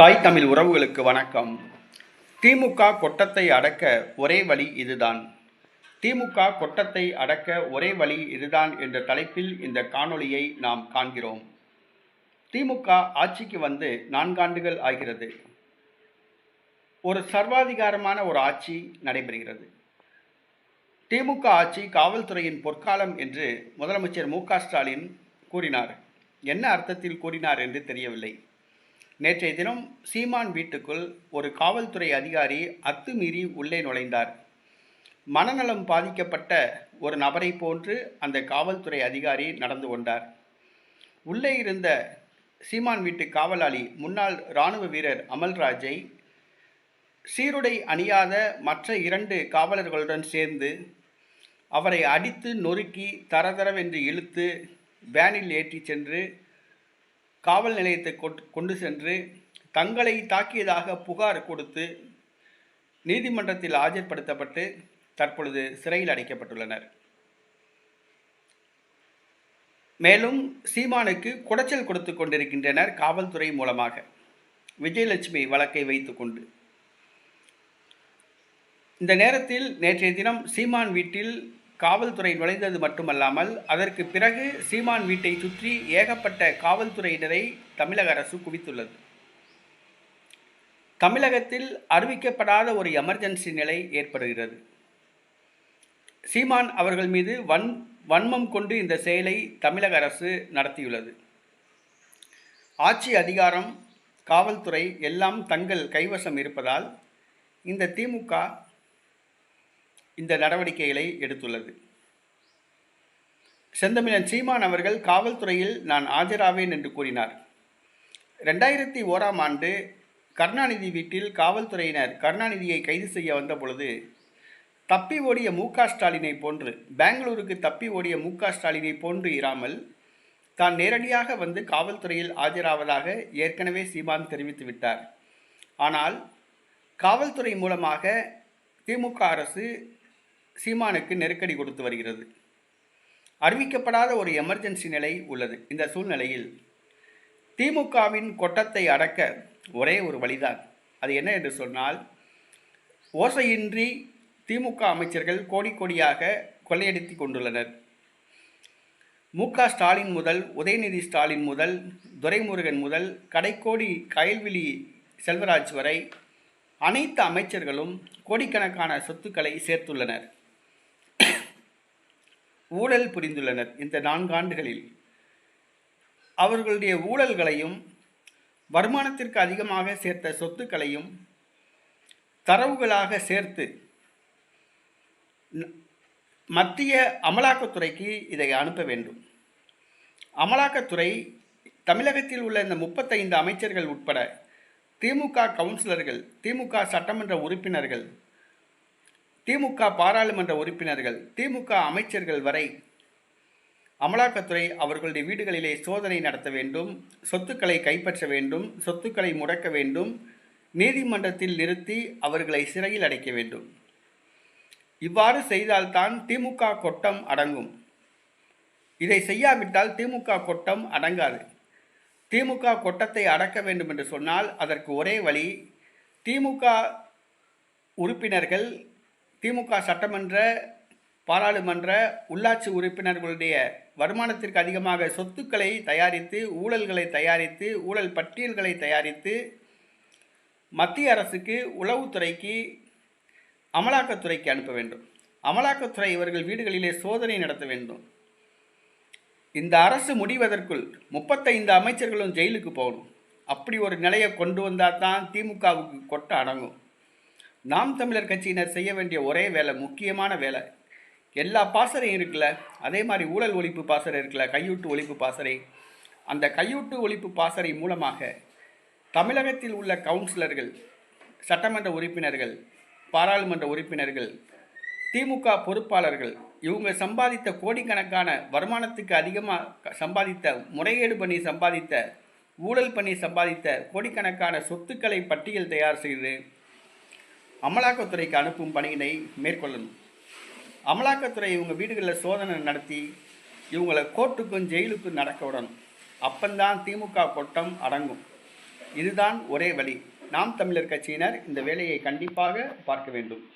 தாய் தமிழ் உறவுகளுக்கு வணக்கம். திமுக கொட்டத்தை அடக்க ஒரே வழி இதுதான். திமுக கொட்டத்தை அடக்க ஒரே வழி இதுதான் என்ற தலைப்பில் இந்த காணொளியை நாம் காண்கிறோம். திமுக ஆட்சிக்கு வந்து நான்காண்டுகள் ஆகிறது. ஒரு சர்வாதிகாரமான ஒரு ஆட்சி நடைபெறுகிறது. திமுக ஆட்சி காவல்துறையின் பொற்காலம் என்று முதலமைச்சர் மு க ஸ்டாலின் கூறினார். என்ன அர்த்தத்தில் கூறினார் என்று தெரியவில்லை. நேற்றைய தினம் சீமான் வீட்டுக்குள் ஒரு காவல்துறை அதிகாரி அத்துமீறி உள்ளே நுழைந்தார். மனநலம் பாதிக்கப்பட்ட ஒரு நபரை போன்று அந்த காவல்துறை அதிகாரி நடந்து கொண்டார். உள்ளே இருந்த சீமான் வீட்டு காவலாளி முன்னாள் இராணுவ வீரர் அமல்ராஜை சீருடை அணியாத மற்ற இரண்டு காவலர்களுடன் சேர்ந்து அவரை அடித்து நொறுக்கி தரதரவென்று இழுத்து வேனில் ஏற்றிச் சென்று காவல் நிலையத்தை கொண்டு சென்று தங்களை தாக்கியதாக புகார் கொடுத்து நீதிமன்றத்தில் ஆஜர்படுத்தப்பட்டு தற்பொழுது சிறையில் அடைக்கப்பட்டுள்ளனர். மேலும் சீமானுக்கு குடைச்சல் கொடுத்து கொண்டிருக்கின்றனர் காவல்துறை மூலமாக. விஜயலட்சுமி வழக்கை வைத்துக்கொண்டு இந்த நேரத்தில் நேற்றைய தினம் சீமான் வீட்டில் காவல்துறை நுழைந்தது மட்டுமல்லாமல் அதற்கு பிறகு சீமான் வீட்டை சுற்றி ஏகப்பட்ட காவல்துறையினரை தமிழக அரசு குவித்துள்ளது. தமிழகத்தில் அறிவிக்கப்படாத ஒரு எமர்ஜென்சி நிலை ஏற்படுகிறது. சீமான் அவர்கள் மீது வன் வன்மம் கொண்டு இந்த செயலை தமிழக அரசு நடத்தியுள்ளது. ஆட்சி அதிகாரம் காவல்துறை எல்லாம் தங்கள் கைவசம் இருப்பதால் இந்த திமுக இந்த நடவடிக்கைகளை எடுத்துள்ளது. செந்தமிழன் சீமான் அவர்கள் காவல்துறையில் நான் ஆஜராவேன் என்று கூறினார். ரெண்டாயிரத்தி ஓராம் ஆண்டு கருணாநிதி வீட்டில் காவல்துறையினர் கருணாநிதியை கைது செய்ய வந்த பொழுது தப்பி ஓடிய மு ஸ்டாலினை போன்று பெங்களூருக்கு தப்பி ஓடிய மு ஸ்டாலினை போன்று இராமல் தான் நேரடியாக வந்து காவல்துறையில் ஆஜராவதாக ஏற்கனவே சீமான் தெரிவித்து விட்டார். ஆனால் காவல்துறை மூலமாக திமுக அரசு சீமானுக்கு நெருக்கடி கொடுத்து வருகிறது. அறிவிக்கப்படாத ஒரு எமர்ஜென்சி நிலை உள்ளது. இந்த சூழ்நிலையில் திமுகவின் கொட்டத்தை அடக்க ஒரே ஒரு வழிதான். அது என்ன என்று சொன்னால் ஓசையின்றி திமுக அமைச்சர்கள் கோடி கோடியாக கொள்ளையடித்து கொண்டுள்ளனர். மு க ஸ்டாலின் முதல் உதயநிதி ஸ்டாலின் முதல் துரைமுருகன் முதல் கடைக்கோடி கயல்விழி செல்வராஜ் வரை அனைத்து அமைச்சர்களும் கோடிக்கணக்கான சொத்துக்களை சேர்த்துள்ளனர். ஊழல் புரிந்துள்ளனர் இந்த நான்காண்டுகளில். அவர்களுடைய ஊழல்களையும் வருமானத்திற்கு அதிகமாக சேர்த்த சொத்துக்களையும் தரவுகளாக சேர்த்து மத்திய அமலாக்கத்துறைக்கு இதை அனுப்ப வேண்டும். அமலாக்கத்துறை தமிழகத்தில் உள்ள இந்த முப்பத்தைந்து அமைச்சர்கள் உட்பட திமுக கவுன்சிலர்கள் திமுக சட்டமன்ற உறுப்பினர்கள் திமுக பாராளுமன்ற உறுப்பினர்கள் திமுக அமைச்சர்கள் வரை அமலாக்கத்துறை அவர்களுடைய வீடுகளிலே சோதனை நடத்த வேண்டும் சொத்துக்களை கைப்பற்ற வேண்டும் சொத்துக்களை முடக்க வேண்டும் நீதிமன்றத்தில் நிறுத்தி அவர்களை சிறையில் அடைக்க வேண்டும். இவ்வாறு செய்தால்தான் திமுக கொட்டம் அடங்கும். இதை செய்யாவிட்டால் திமுக கொட்டம் அடங்காது. திமுக கொட்டத்தை அடக்க வேண்டும் என்று சொன்னால் அதற்கு ஒரே வழி திமுக உறுப்பினர்கள் திமுக சட்டமன்ற பாராளுமன்ற உள்ளாட்சி உறுப்பினர்களுடைய வருமானத்திற்கு அதிகமாக சொத்துக்களை தயாரித்து ஊழல்களை தயாரித்து ஊழல் பட்டியல்களை தயாரித்து மத்திய அரசுக்கு உளவுத்துறைக்கு அமலாக்கத்துறைக்கு அனுப்ப வேண்டும். அமலாக்கத்துறை இவர்கள் வீடுகளிலே சோதனை நடத்த வேண்டும். இந்த அரசு முடிவதற்குள் முப்பத்தைந்து அமைச்சர்களும் ஜெயிலுக்கு போகணும். அப்படி ஒரு நிலையை கொண்டு வந்தால் தான் திமுகவுக்கு கொட்ட அடங்கும். நாம் தமிழர் கட்சியினர் செய்ய வேண்டிய ஒரே வேலை முக்கியமான வேலை. எல்லா பாசறையும் இருக்குல்ல? அதே மாதிரி ஊழல் ஒழிப்பு பாசறை இருக்குல்ல? கையூட்டு ஒழிப்பு பாசறை. அந்த கையூட்டு ஒழிப்பு பாசறை மூலமாக தமிழகத்தில் உள்ள கவுன்சிலர்கள் சட்டமன்ற உறுப்பினர்கள் பாராளுமன்ற உறுப்பினர்கள் திமுக பொறுப்பாளர்கள் இவங்க சம்பாதித்த கோடிக்கணக்கான வருமானத்துக்கு அதிகமாக சம்பாதித்த முறைகேடு பண்ணி சம்பாதித்த ஊழல் பண்ணி சம்பாதித்த கோடிக்கணக்கான சொத்துக்களை பட்டியல் தயார் செய்து அமலாக்கத்துறைக்கு அனுப்பும் பணியினை மேற்கொள்ளணும். அமலாக்கத்துறை இவங்க வீடுகளில் சோதனை நடத்தி இவங்களை கோர்ட்டுக்கும் ஜெயிலுக்கும் நடக்க விடணும். அப்பந்தான் திமுக கொட்டம் அடங்கும். இதுதான் ஒரே வழி. நாம் தமிழர் கட்சியினர் இந்த வேலையை கண்டிப்பாக பார்க்க வேண்டும்.